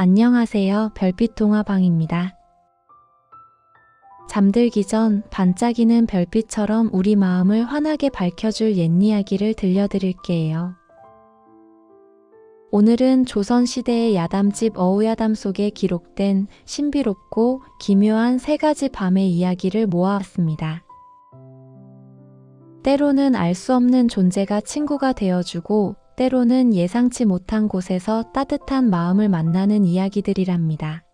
안녕하세요. 별빛 동화방입니다. 잠들기 전 반짝이는 별빛처럼 우리 마음을 환하게 밝혀줄 옛 이야기를 들려드릴게요. 오늘은 조선시대의 야담집 어우야담 속에 기록된 신비롭고 기묘한 세 가지 밤의 이야기를 모아왔습니다. 때로는 알 수 없는 존재가 친구가 되어주고 때로는 예상치 못한 곳에서 따뜻한 마음을 만나는 이야기들이랍니다.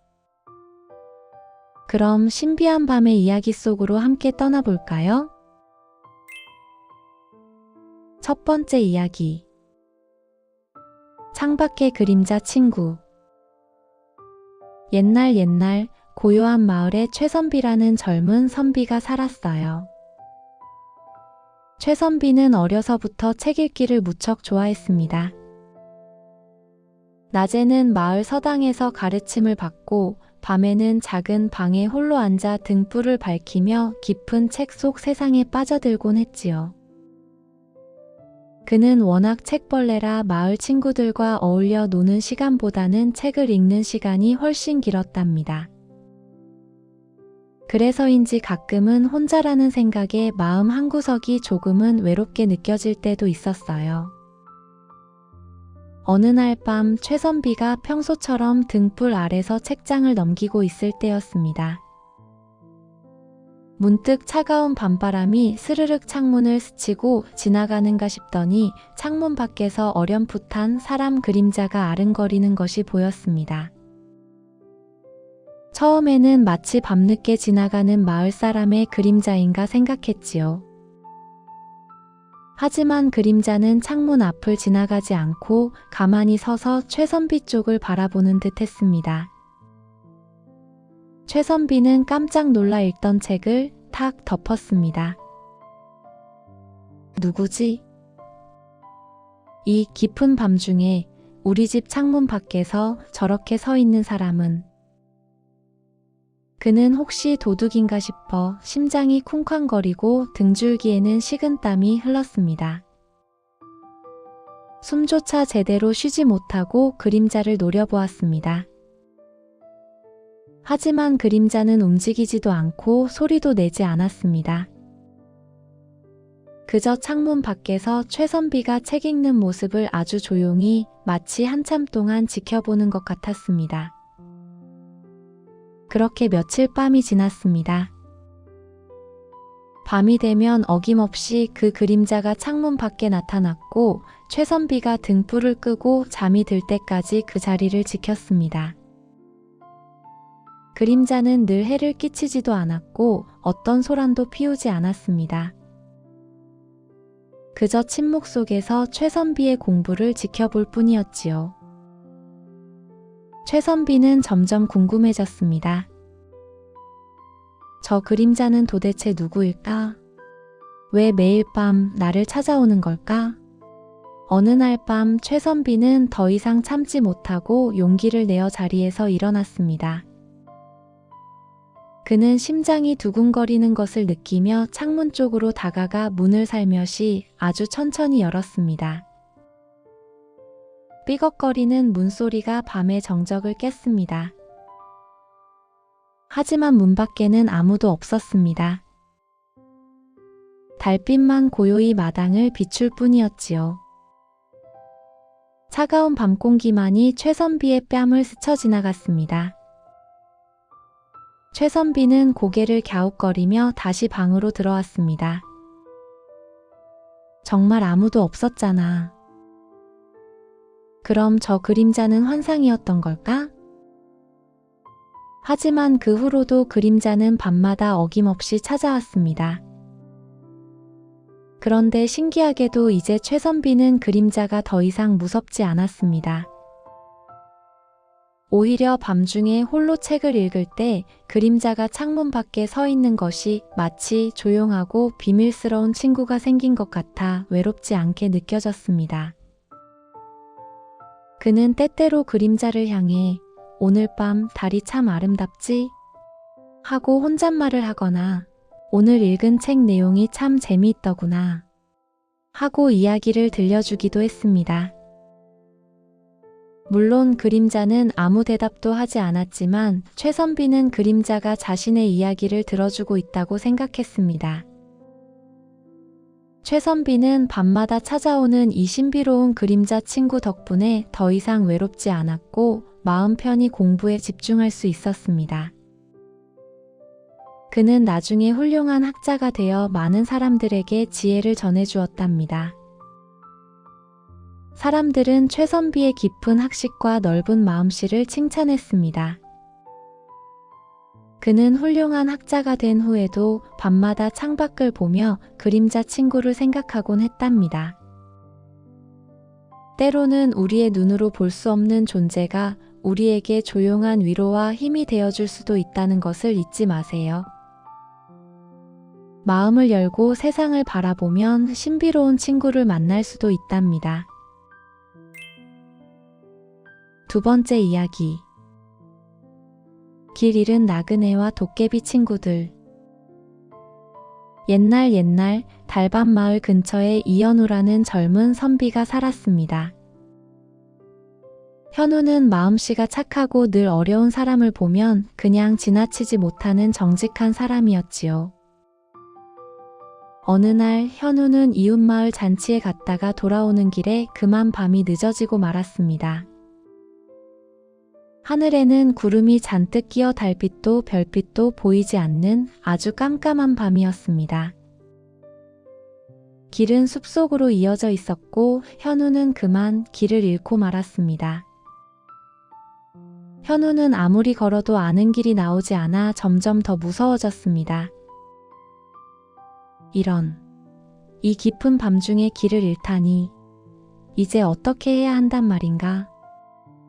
그럼 신비한 밤의 이야기 속으로 함께 떠나볼까요? 첫 번째 이야기. 창밖의 그림자 친구. 옛날 옛날 고요한 마을에 최선비라는 젊은 선비가 살았어요. 최선비는 어려서부터 책 읽기를 무척 좋아했습니다. 낮에는 마을 서당에서 가르침을 받고 밤에는 작은 방에 홀로 앉아 등불을 밝히며 깊은 책 속 세상에 빠져들곤 했지요. 그는 워낙 책벌레라 마을 친구들과 어울려 노는 시간보다는 책을 읽는 시간이 훨씬 길었답니다. 그래서인지 가끔은 혼자라는 생각에 마음 한구석이 조금은 외롭게 느껴질 때도 있었어요. 어느 날 밤 최선비가 평소처럼 등불 아래서 책장을 넘기고 있을 때였습니다. 문득 차가운 밤바람이 스르륵 창문을 스치고 지나가는가 싶더니 창문 밖에서 어렴풋한 사람 그림자가 아른거리는 것이 보였습니다. 처음에는 마치 밤늦게 지나가는 마을 사람의 그림자인가 생각했지요. 하지만 그림자는 창문 앞을 지나가지 않고 가만히 서서 최선비 쪽을 바라보는 듯 했습니다. 최선비는 깜짝 놀라 읽던 책을 탁 덮었습니다. 누구지? 이 깊은 밤 중에 우리 집 창문 밖에서 저렇게 서 있는 사람은 그는 혹시 도둑인가 싶어 심장이 쿵쾅거리고 등줄기에는 식은땀이 흘렀습니다. 숨조차 제대로 쉬지 못하고 그림자를 노려보았습니다. 하지만 그림자는 움직이지도 않고 소리도 내지 않았습니다. 그저 창문 밖에서 최선비가 책 읽는 모습을 아주 조용히 마치 한참 동안 지켜보는 것 같았습니다. 그렇게 며칠 밤이 지났습니다. 밤이 되면 어김없이 그 그림자가 창문 밖에 나타났고 최선비가 등불을 끄고 잠이 들 때까지 그 자리를 지켰습니다. 그림자는 늘 해를 끼치지도 않았고 어떤 소란도 피우지 않았습니다. 그저 침묵 속에서 최선비의 공부를 지켜볼 뿐이었지요. 최선비는 점점 궁금해졌습니다. 저 그림자는 도대체 누구일까? 왜 매일 밤 나를 찾아오는 걸까? 어느 날 밤 최선비는 더 이상 참지 못하고 용기를 내어 자리에서 일어났습니다. 그는 심장이 두근거리는 것을 느끼며 창문 쪽으로 다가가 문을 살며시 아주 천천히 열었습니다. 삐걱거리는 문소리가 밤의 정적을 깼습니다. 하지만 문 밖에는 아무도 없었습니다. 달빛만 고요히 마당을 비출 뿐이었지요. 차가운 밤 공기만이 최선비의 뺨을 스쳐 지나갔습니다. 최선비는 고개를 갸웃거리며 다시 방으로 들어왔습니다. 정말 아무도 없었잖아. 그럼 저 그림자는 환상이었던 걸까? 하지만 그 후로도 그림자는 밤마다 어김없이 찾아왔습니다. 그런데 신기하게도 이제 최선비는 그림자가 더 이상 무섭지 않았습니다. 오히려 밤중에 홀로 책을 읽을 때 그림자가 창문 밖에 서 있는 것이 마치 조용하고 비밀스러운 친구가 생긴 것 같아 외롭지 않게 느껴졌습니다. 그는 때때로 그림자를 향해 오늘 밤 달이 참 아름답지? 하고 혼잣말을 하거나 오늘 읽은 책 내용이 참 재미있더구나 하고 이야기를 들려주기도 했습니다. 물론 그림자는 아무 대답도 하지 않았지만 최선비는 그림자가 자신의 이야기를 들어주고 있다고 생각했습니다. 최선비는 밤마다 찾아오는 이 신비로운 그림자 친구 덕분에 더 이상 외롭지 않았고 마음 편히 공부에 집중할 수 있었습니다. 그는 나중에 훌륭한 학자가 되어 많은 사람들에게 지혜를 전해주었답니다. 사람들은 최선비의 깊은 학식과 넓은 마음씨를 칭찬했습니다. 그는 훌륭한 학자가 된 후에도 밤마다 창밖을 보며 그림자 친구를 생각하곤 했답니다. 때로는 우리의 눈으로 볼 수 없는 존재가 우리에게 조용한 위로와 힘이 되어줄 수도 있다는 것을 잊지 마세요. 마음을 열고 세상을 바라보면 신비로운 친구를 만날 수도 있답니다. 두 번째 이야기. 길 잃은 나그네와 도깨비 친구들. 옛날 옛날 달밤 마을 근처에 이현우라는 젊은 선비가 살았습니다. 현우는 마음씨가 착하고 늘 어려운 사람을 보면 그냥 지나치지 못하는 정직한 사람이었지요. 어느 날 현우는 이웃마을 잔치에 갔다가 돌아오는 길에 그만 밤이 늦어지고 말았습니다. 하늘에는 구름이 잔뜩 끼어 달빛도 별빛도 보이지 않는 아주 깜깜한 밤이었습니다. 길은 숲속으로 이어져 있었고 현우는 그만 길을 잃고 말았습니다. 현우는 아무리 걸어도 아는 길이 나오지 않아 점점 더 무서워졌습니다. 이런, 이 깊은 밤중에 길을 잃다니, 이제 어떻게 해야 한단 말인가?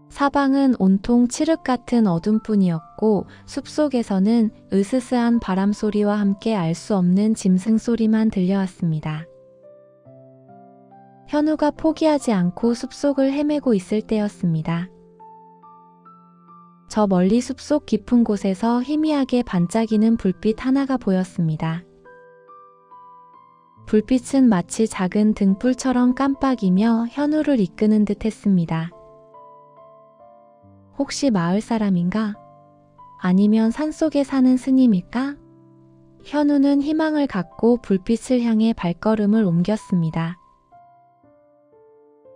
사방은 온통 칠흑 같은 어둠뿐이었고 숲속에서는 으스스한 바람 소리와 함께 알 수 없는 짐승 소리만 들려왔습니다. 현우가 포기하지 않고 숲속을 헤매고 있을 때였습니다. 저 멀리 숲속 깊은 곳에서 희미하게 반짝이는 불빛 하나가 보였습니다. 불빛은 마치 작은 등불처럼 깜빡이며 현우를 이끄는 듯 했습니다. 혹시 마을 사람인가? 아니면 산속에 사는 스님일까? 현우는 희망을 갖고 불빛을 향해 발걸음을 옮겼습니다.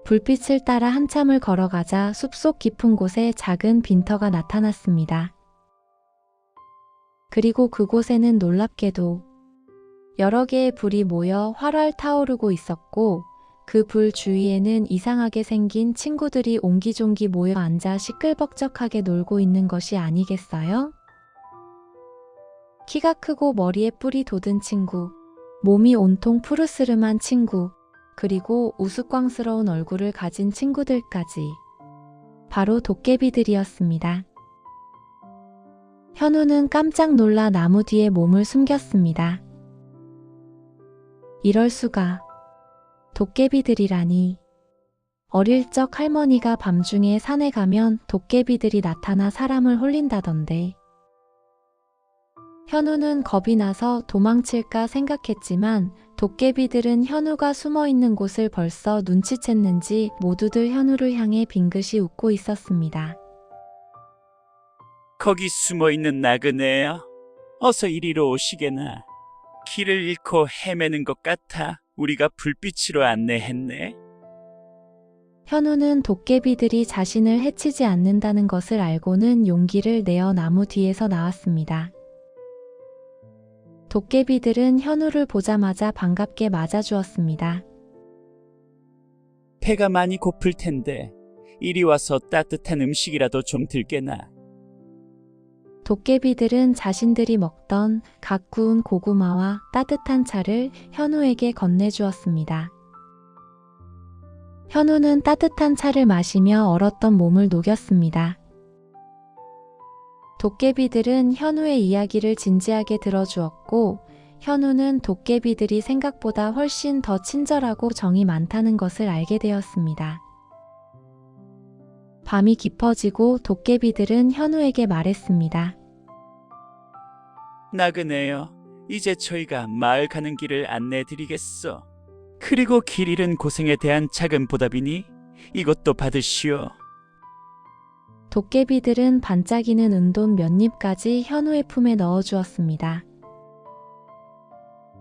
불빛을 따라 한참을 걸어가자 숲속 깊은 곳에 작은 빈터가 나타났습니다. 그리고 그곳에는 놀랍게도 여러 개의 불이 모여 활활 타오르고 있었고 그 불 주위에는 이상하게 생긴 친구들이 옹기종기 모여 앉아 시끌벅적하게 놀고 있는 것이 아니겠어요? 키가 크고 머리에 뿔이 돋은 친구, 몸이 온통 푸르스름한 친구, 그리고 우스꽝스러운 얼굴을 가진 친구들까지. 바로 도깨비들이었습니다. 현우는 깜짝 놀라 나무 뒤에 몸을 숨겼습니다. 이럴 수가. 도깨비들이라니. 어릴 적 할머니가 밤중에 산에 가면 도깨비들이 나타나 사람을 홀린다던데. 현우는 겁이 나서 도망칠까 생각했지만 도깨비들은 현우가 숨어 있는 곳을 벌써 눈치챘는지 모두들 현우를 향해 빙긋이 웃고 있었습니다. 거기 숨어 있는 나그네여. 어서 이리로 오시게나. 길을 잃고 헤매는 것 같아 우리가 불빛으로 안내했네. 현우는 도깨비들이 자신을 해치지 않는다는 것을 알고는 용기를 내어 나무 뒤에서 나왔습니다. 도깨비들은 현우를 보자마자 반갑게 맞아주었습니다. 배가 많이 고플 텐데 이리 와서 따뜻한 음식이라도 좀 들게나. 도깨비들은 자신들이 먹던 갓 구운 고구마와 따뜻한 차를 현우에게 건네주었습니다. 현우는 따뜻한 차를 마시며 얼었던 몸을 녹였습니다. 도깨비들은 현우의 이야기를 진지하게 들어주었고, 현우는 도깨비들이 생각보다 훨씬 더 친절하고 정이 많다는 것을 알게 되었습니다. 밤이 깊어지고 도깨비들은 현우에게 말했습니다. 나그네여, 이제 저희가 마을 가는 길을 안내드리겠어. 그리고 길 잃은 고생에 대한 작은 보답이니 이것도 받으시오. 도깨비들은 반짝이는 은돈 몇 잎까지 현우의 품에 넣어 주었습니다.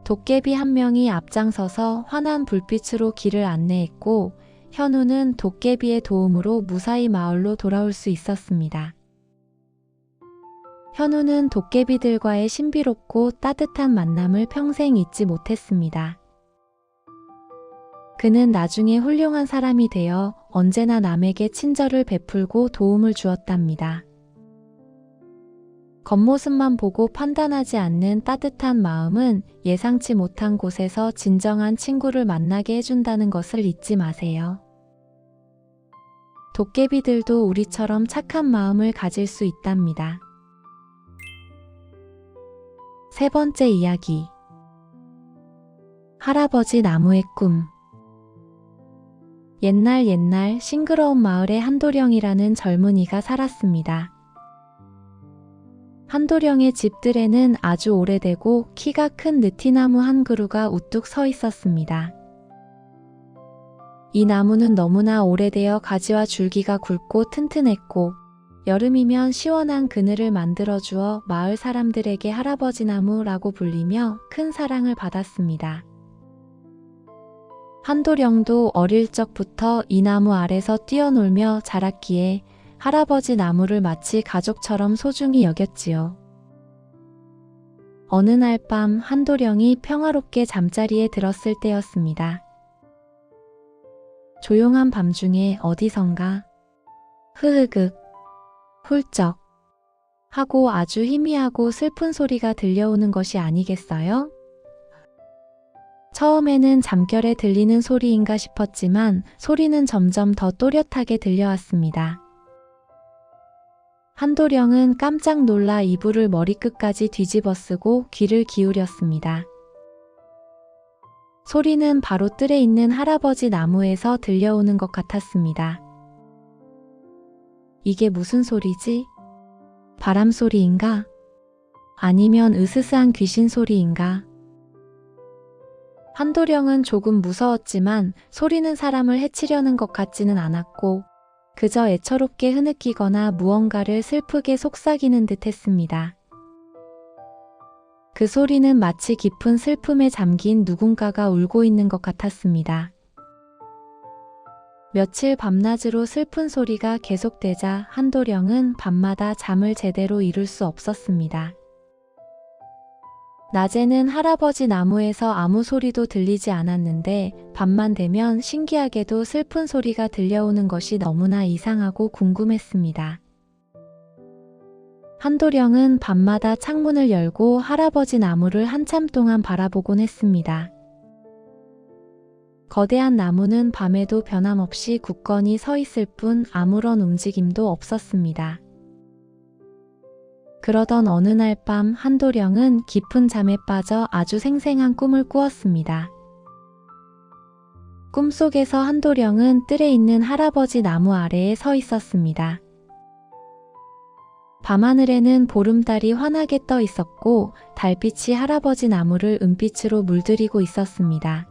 도깨비 한 명이 앞장서서 환한 불빛으로 길을 안내했고, 현우는 도깨비의 도움으로 무사히 마을로 돌아올 수 있었습니다. 현우는 도깨비들과의 신비롭고 따뜻한 만남을 평생 잊지 못했습니다. 그는 나중에 훌륭한 사람이 되어 언제나 남에게 친절을 베풀고 도움을 주었답니다. 겉모습만 보고 판단하지 않는 따뜻한 마음은 예상치 못한 곳에서 진정한 친구를 만나게 해준다는 것을 잊지 마세요. 도깨비들도 우리처럼 착한 마음을 가질 수 있답니다. 세 번째 이야기. 할아버지 나무의 꿈. 옛날 옛날 싱그러운 마을에 한도령이라는 젊은이가 살았습니다. 한도령의 집들에는 아주 오래되고 키가 큰 느티나무 한 그루가 우뚝 서 있었습니다. 이 나무는 너무나 오래되어 가지와 줄기가 굵고 튼튼했고 여름이면 시원한 그늘을 만들어 주어 마을 사람들에게 할아버지 나무라고 불리며 큰 사랑을 받았습니다. 한도령도 어릴 적부터 이 나무 아래서 뛰어놀며 자랐기에 할아버지 나무를 마치 가족처럼 소중히 여겼지요. 어느 날 밤 한도령이 평화롭게 잠자리에 들었을 때였습니다. 조용한 밤중에 어디선가 흐흐극 훌쩍 하고 아주 희미하고 슬픈 소리가 들려오는 것이 아니겠어요? 처음에는 잠결에 들리는 소리인가 싶었지만 소리는 점점 더 또렷하게 들려왔습니다. 한도령은 깜짝 놀라 이불을 머리끝까지 뒤집어 쓰고 귀를 기울였습니다. 소리는 바로 뜰에 있는 할아버지 나무에서 들려오는 것 같았습니다. 이게 무슨 소리지? 바람 소리인가? 아니면 으스스한 귀신 소리인가? 한도령은 조금 무서웠지만 소리는 사람을 해치려는 것 같지는 않았고 그저 애처롭게 흐느끼거나 무언가를 슬프게 속삭이는 듯 했습니다. 그 소리는 마치 깊은 슬픔에 잠긴 누군가가 울고 있는 것 같았습니다. 며칠 밤낮으로 슬픈 소리가 계속되자 한도령은 밤마다 잠을 제대로 이룰 수 없었습니다. 낮에는 할아버지 나무에서 아무 소리도 들리지 않았는데 밤만 되면 신기하게도 슬픈 소리가 들려오는 것이 너무나 이상하고 궁금했습니다. 한도령은 밤마다 창문을 열고 할아버지 나무를 한참 동안 바라보곤 했습니다. 거대한 나무는 밤에도 변함없이 굳건히 서 있을 뿐 아무런 움직임도 없었습니다. 그러던 어느 날 밤 한도령은 깊은 잠에 빠져 아주 생생한 꿈을 꾸었습니다. 꿈속에서 한도령은 뜰에 있는 할아버지 나무 아래에 서 있었습니다. 밤하늘에는 보름달이 환하게 떠 있었고 달빛이 할아버지 나무를 은빛으로 물들이고 있었습니다.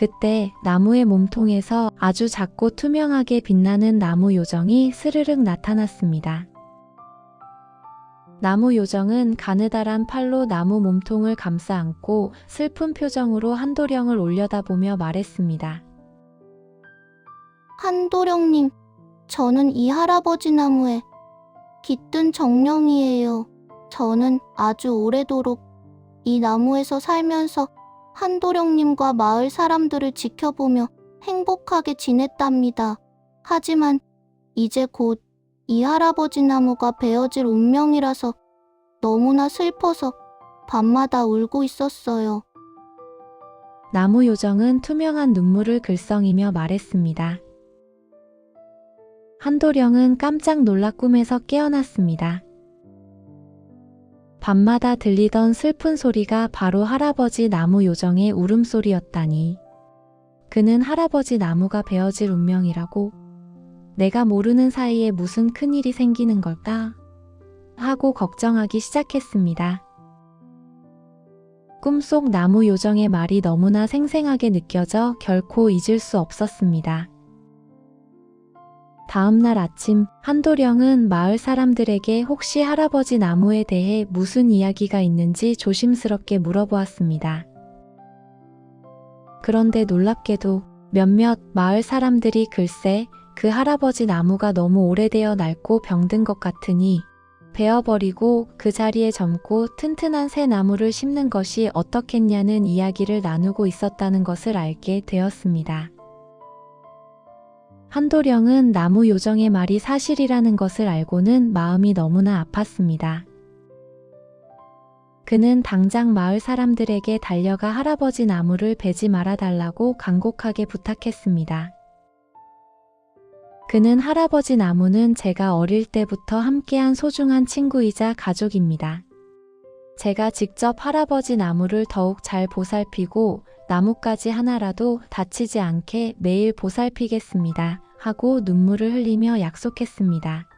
그때 나무의 몸통에서 아주 작고 투명하게 빛나는 나무 요정이 스르륵 나타났습니다. 나무 요정은 가느다란 팔로 나무 몸통을 감싸 안고 슬픈 표정으로 한도령을 올려다보며 말했습니다. 한도령님, 저는 이 할아버지 나무에 깃든 정령이에요. 저는 아주 오래도록 이 나무에서 살면서 한도령님과 마을 사람들을 지켜보며 행복하게 지냈답니다. 하지만 이제 곧 이 할아버지 나무가 베어질 운명이라서 너무나 슬퍼서 밤마다 울고 있었어요. 나무 요정은 투명한 눈물을 글썽이며 말했습니다. 한도령은 깜짝 놀라 꿈에서 깨어났습니다. 밤마다 들리던 슬픈 소리가 바로 할아버지 나무 요정의 울음소리였다니. 그는 할아버지 나무가 베어질 운명이라고 내가 모르는 사이에 무슨 큰일이 생기는 걸까? 하고 걱정하기 시작했습니다. 꿈속 나무 요정의 말이 너무나 생생하게 느껴져 결코 잊을 수 없었습니다. 다음날 아침 한도령은 마을 사람들에게 혹시 할아버지 나무에 대해 무슨 이야기가 있는지 조심스럽게 물어보았습니다. 그런데 놀랍게도 몇몇 마을 사람들이 글쎄 그 할아버지 나무가 너무 오래되어 낡고 병든 것 같으니 베어버리고 그 자리에 젊고 튼튼한 새 나무를 심는 것이 어떻겠냐는 이야기를 나누고 있었다는 것을 알게 되었습니다. 한도령은 나무 요정의 말이 사실이라는 것을 알고는 마음이 너무나 아팠습니다. 그는 당장 마을 사람들에게 달려가 할아버지 나무를 베지 말아달라고 간곡하게 부탁했습니다. 그는 할아버지 나무는 제가 어릴 때부터 함께한 소중한 친구이자 가족입니다. 제가 직접 할아버지 나무를 더욱 잘 보살피고 나뭇가지 하나라도 다치지 않게 매일 보살피겠습니다. 하고 눈물을 흘리며 약속했습니다.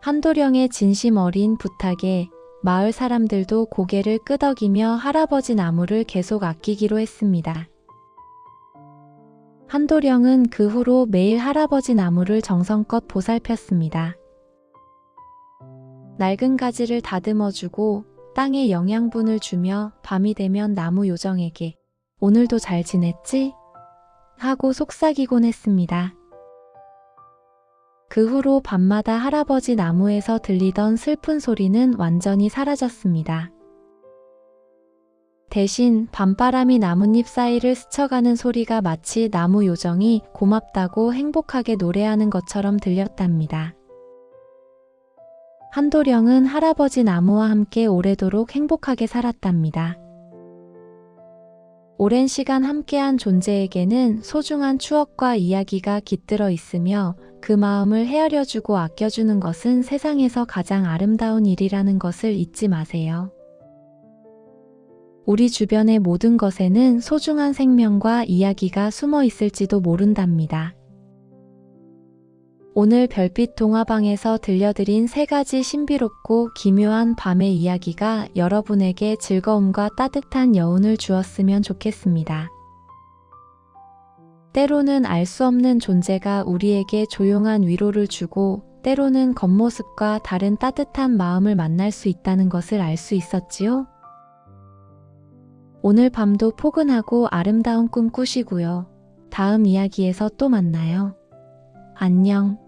한도령의 진심 어린 부탁에 마을 사람들도 고개를 끄덕이며 할아버지 나무를 계속 아끼기로 했습니다. 한도령은 그 후로 매일 할아버지 나무를 정성껏 보살폈습니다. 낡은 가지를 다듬어주고 땅에 영양분을 주며 밤이 되면 나무 요정에게 오늘도 잘 지냈지? 하고 속삭이곤 했습니다. 그 후로 밤마다 할아버지 나무에서 들리던 슬픈 소리는 완전히 사라졌습니다. 대신 밤바람이 나뭇잎 사이를 스쳐가는 소리가 마치 나무 요정이 고맙다고 행복하게 노래하는 것처럼 들렸답니다. 한도령은 할아버지 나무와 함께 오래도록 행복하게 살았답니다. 오랜 시간 함께한 존재에게는 소중한 추억과 이야기가 깃들어 있으며 그 마음을 헤아려주고 아껴주는 것은 세상에서 가장 아름다운 일이라는 것을 잊지 마세요. 우리 주변의 모든 것에는 소중한 생명과 이야기가 숨어 있을지도 모른답니다. 오늘 별빛 동화방에서 들려드린 세 가지 신비롭고 기묘한 밤의 이야기가 여러분에게 즐거움과 따뜻한 여운을 주었으면 좋겠습니다. 때로는 알 수 없는 존재가 우리에게 조용한 위로를 주고 때로는 겉모습과 다른 따뜻한 마음을 만날 수 있다는 것을 알 수 있었지요? 오늘 밤도 포근하고 아름다운 꿈 꾸시고요. 다음 이야기에서 또 만나요. 안녕.